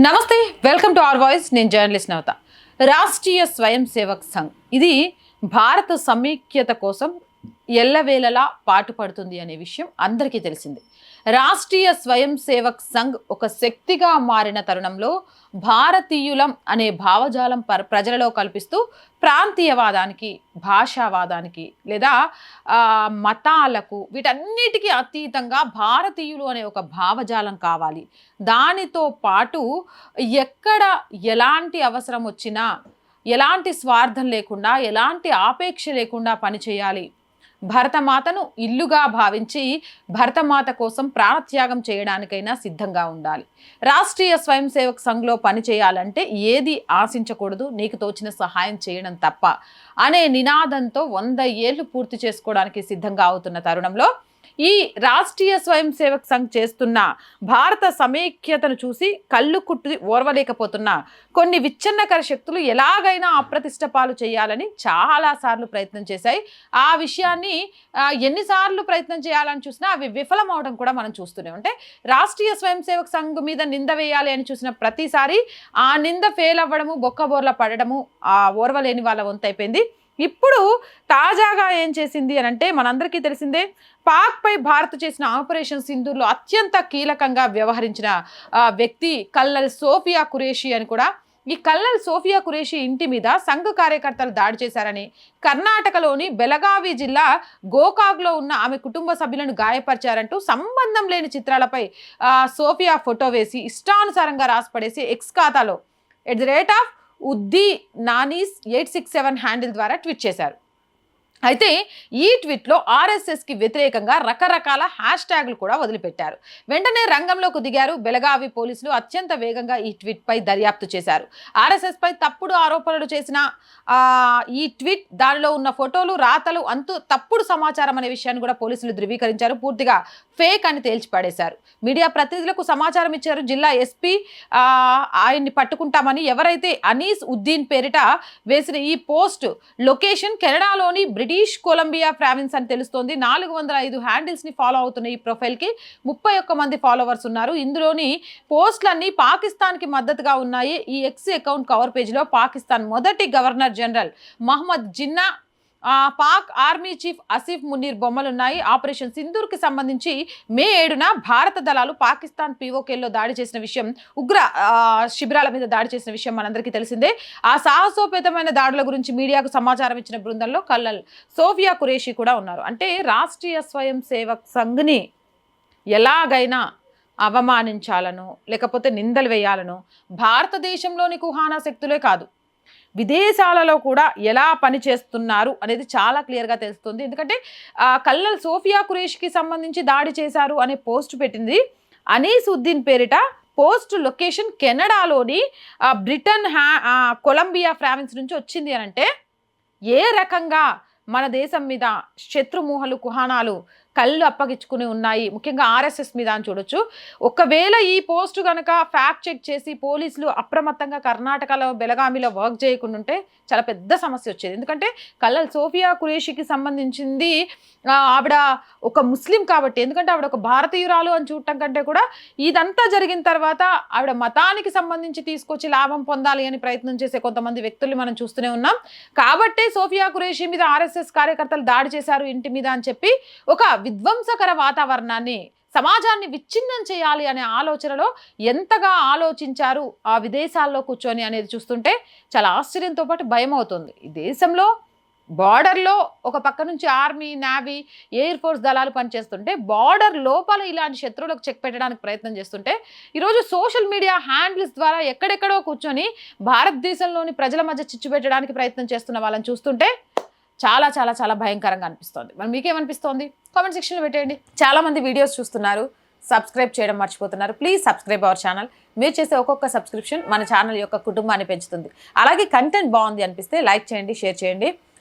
నమస్తే welcome to R voice. నేను journalist Navatha. Rashtriya స్వయం సేవక్ సంఘ్. ఇది భారత సమైక్యత కోసం ఎల్లవేళలా పాటుపడుతుంది అనే విషయం అందరికీ తెలిసింది. రాష్ట్రీయ స్వయం సేవక్ సంఘ్ ఒక శక్తిగా మారిన తరుణంలో భారతీయులం అనే భావజాలం పర ప్రజలలో కల్పిస్తూ ప్రాంతీయవాదానికి భాషావాదానికి లేదా మతాలకు వీటన్నిటికీ అతీతంగా భారతీయులు అనే ఒక భావజాలం కావాలి. దానితో పాటు ఎక్కడ ఎలాంటి అవసరం వచ్చినా ఎలాంటి స్వార్థం లేకుండా ఎలాంటి ఆపేక్ష లేకుండా పనిచేయాలి. భరతమాతను ఇల్లుగా భావించి భరతమాత కోసం ప్రాణత్యాగం చేయడానికైనా సిద్ధంగా ఉండాలి. రాష్ట్రీయ స్వయం సేవక్ సంఘ్లో పనిచేయాలంటే ఏది ఆశించకూడదు నీకు తోచిన సహాయం చేయడం తప్ప. అనే నినాదంతో వంద ఏళ్ళు పూర్తి చేసుకోవడానికి సిద్ధంగా అవుతున్న తరుణంలో ఈ రాష్ట్రీయ స్వయం సేవక్ సంఘ్ చేస్తున్న భారత సమైక్యతను చూసి కళ్ళు కుట్టి ఓర్వలేకపోతున్న. కొన్ని విచ్ఛిన్నకర శక్తులు ఎలాగైనా అప్రతిష్ట పాలు చేయాలని చాలాసార్లు ప్రయత్నం చేశాయి. ఆ విషయాన్ని ఎన్నిసార్లు ప్రయత్నం చేయాలని చూసినా అవి విఫలం అవడం కూడా మనం చూస్తూనే ఉంటే రాష్ట్రీయ స్వయం సేవక్ సంఘ్ మీద నింద వేయాలి అని చూసిన ప్రతిసారి ఆ నింద ఫెయిల్ అవ్వడము బొక్కబోర్ల పడడము ఆ ఓర్వలేని వాళ్ళ వంతైపోయింది. ఇప్పుడు తాజాగా ఏం చేసింది అని అంటే మనందరికీ తెలిసిందే పాక్పై భారత్ చేసిన ఆపరేషన్ సింధూర్లో అత్యంత కీలకంగా వ్యవహరించిన వ్యక్తి కల్లల్ సోఫియా కురేషి అని కూడా. ఈ కల్లల్ సోఫియా కురేషి ఇంటి మీద సంఘ కార్యకర్తలు దాడి చేశారని కర్ణాటకలోని బెలగావి జిల్లా గోకాక్లో ఉన్న ఆమె కుటుంబ సభ్యులను గాయపరిచారంటూ సంబంధం లేని చిత్రాలపై సోఫియా ఫోటో వేసి ఇష్టానుసారంగా రాసిపడేసి ఎక్స్ ఖాతాలో. ఎట్ ది రేట్ ఆఫ్ ఉద్దీ నానీస్ ఎయిట్ సిక్స్ సెవెన్ హ్యాండిల్ ద్వారా ట్వీట్ చేశారు. అయితే ఈ ట్వీట్లో ఆర్ఎస్ఎస్కి వ్యతిరేకంగా రకరకాల హ్యాష్ ట్యాగ్లు కూడా వదిలిపెట్టారు. వెంటనే రంగంలోకి దిగారు బెలగావి పోలీసులు అత్యంత వేగంగా ఈ ట్వీట్పై దర్యాప్తు చేశారు. ఆర్ఎస్ఎస్పై తప్పుడు ఆరోపణలు చేసిన ఈ ట్వీట్ దానిలో ఉన్న ఫోటోలు రాతలు అంతు తప్పుడు సమాచారం అనే విషయాన్ని కూడా పోలీసులు ధృవీకరించారు. పూర్తిగా ఫేక్ అని తేల్చిపాడేశారు. మీడియా ప్రతినిధులకు సమాచారం ఇచ్చారు. జిల్లా ఎస్పీ ఆయన్ని పట్టుకుంటామని ఎవరైతే అనీస్ ఉద్దీన్ పేరిట వేసిన ఈ పోస్ట్ లొకేషన్ కెనడాలోని బ్రిటిష్ కొలంబియా ప్రావిన్స్ అని తెలుస్తోంది. నాలుగు వందల ఐదు హ్యాండిల్స్ని ఫాలో అవుతున్న ఈ ప్రొఫైల్కి ముప్పై ఒక్క మంది ఫాలోవర్స్ ఉన్నారు. ఇందులోని పోస్టులన్నీ పాకిస్తాన్కి మద్దతుగా ఉన్నాయి. ఈ ఎక్స్ అకౌంట్ కవర్ పేజ్లో పాకిస్తాన్ మొదటి governor general Mohammed Jinnah Pak army chief Asif Munir బొమ్మలు ఉన్నాయి ఆపరేషన్ సింధూర్కి సంబంధించి మే ఏడున భారత దళాలు పాకిస్తాన్ పీఓకేల్లో దాడి చేసిన విషయం ఉగ్ర శిబిరాల మీద దాడి చేసిన విషయం మనందరికీ తెలిసిందే. ఆ సాహసోపేతమైన దాడుల గురించి మీడియాకు సమాచారం ఇచ్చిన బృందంలో కల్లల్ సోఫియా కురేషి కూడా ఉన్నారు. అంటే రాష్ట్రీయ స్వయం సేవక్ సంఘ్ని ఎలాగైనా అవమానించాలను లేకపోతే నిందలు వేయాలను భారతదేశంలోని కుహానా శక్తులే కాదు విదేశాలలో కూడా ఎలా పనిచేస్తున్నారు అనేది చాలా క్లియర్గా తెలుస్తుంది. ఎందుకంటే ఆ, కల్లల్ సోఫియా కురేష్కి సంబంధించి దాడి చేశారు అనే పోస్ట్ పెట్టింది. అనీస్ ఉద్దీన్ పేరిట పోస్ట్ లొకేషన్ కెనడాలోని బ్రిటన్ హ్యా కొలంబియా ఫ్రావిన్స్ నుంచి వచ్చింది అని అంటే ఏ రకంగా మన దేశం మీద శత్రుమూహలు కుహానాలు కళ్ళు అప్పగించుకుని ఉన్నాయి. ముఖ్యంగా ఆర్ఎస్ఎస్ మీద అని చూడొచ్చు. ఒకవేళ ఈ పోస్ట్ కనుక ఫ్యాక్ట్ చెక్ చేసి పోలీసులు అప్రమత్తంగా కర్ణాటకలో బెలగామిలో వర్క్ చేయకుండా ఉంటే చాలా పెద్ద సమస్య వచ్చేది. ఎందుకంటే కల్లల్ సోఫియా కురేషికి సంబంధించింది ఆవిడ ఒక ముస్లిం కాబట్టి ఎందుకంటే ఆవిడ ఒక భారతీయురాలు అని చూడటం కంటే కూడా ఇదంతా జరిగిన తర్వాత ఆవిడ మతానికి సంబంధించి తీసుకొచ్చి లాభం పొందాలి అని ప్రయత్నం చేసే కొంతమంది వ్యక్తుల్ని మనం చూస్తూనే ఉన్నాం. కాబట్టే సోఫియా కురేషి మీద ఆర్ఎస్ఎస్ కార్యకర్తలు దాడి చేశారు ఇంటి మీద అని చెప్పి ఒక విధ్వంసకర వాతావరణాన్ని సమాజాన్ని విచ్ఛిన్నం చేయాలి అనే ఆలోచనలో ఎంతగా ఆలోచించారు ఆ విదేశాల్లో కూర్చొని అనేది చూస్తుంటే చాలా ఆశ్చర్యంతో పాటు భయం అవుతుంది ఈ దేశంలో బార్డర్లో ఒక పక్క నుంచి ఆర్మీ నావీ ఎయిర్ ఫోర్స్ దళాలు పనిచేస్తుంటే బార్డర్ లోపల ఇలాంటి శత్రువులకు చెక్ పెట్టడానికి ప్రయత్నం చేస్తుంటే ఈరోజు సోషల్ మీడియా హ్యాండిల్స్ ద్వారా ఎక్కడెక్కడో కూర్చొని భారతదేశంలోని ప్రజల మధ్య చిచ్చు పెట్టడానికి ప్రయత్నం చేస్తున్న వాళ్ళని చూస్తుంటే చాలా చాలా చాలా భయంకరంగా అనిపిస్తుంది. మరి మీకేమనిపిస్తోంది? కామెంట్ సెక్షన్లో పెట్టేయండి. చాలా మంది వీడియోస్ చూస్తున్నారు. సబ్స్క్రైబ్ చేయడం మర్చిపోతున్నారు. ప్లీజ్ సబ్స్క్రైబ్ అవర్ ఛానల్ మీరు చేసే ఒక్కొక్క సబ్స్క్రిప్షన్ మన ఛానల్ యొక్క కుటుంబాన్ని పెంచుతుంది. అలాగే కంటెంట్ బాగుంది అనిపిస్తే లైక్ చేయండి షేర్ చేయండి.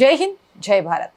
జై హింద్ జై భారత్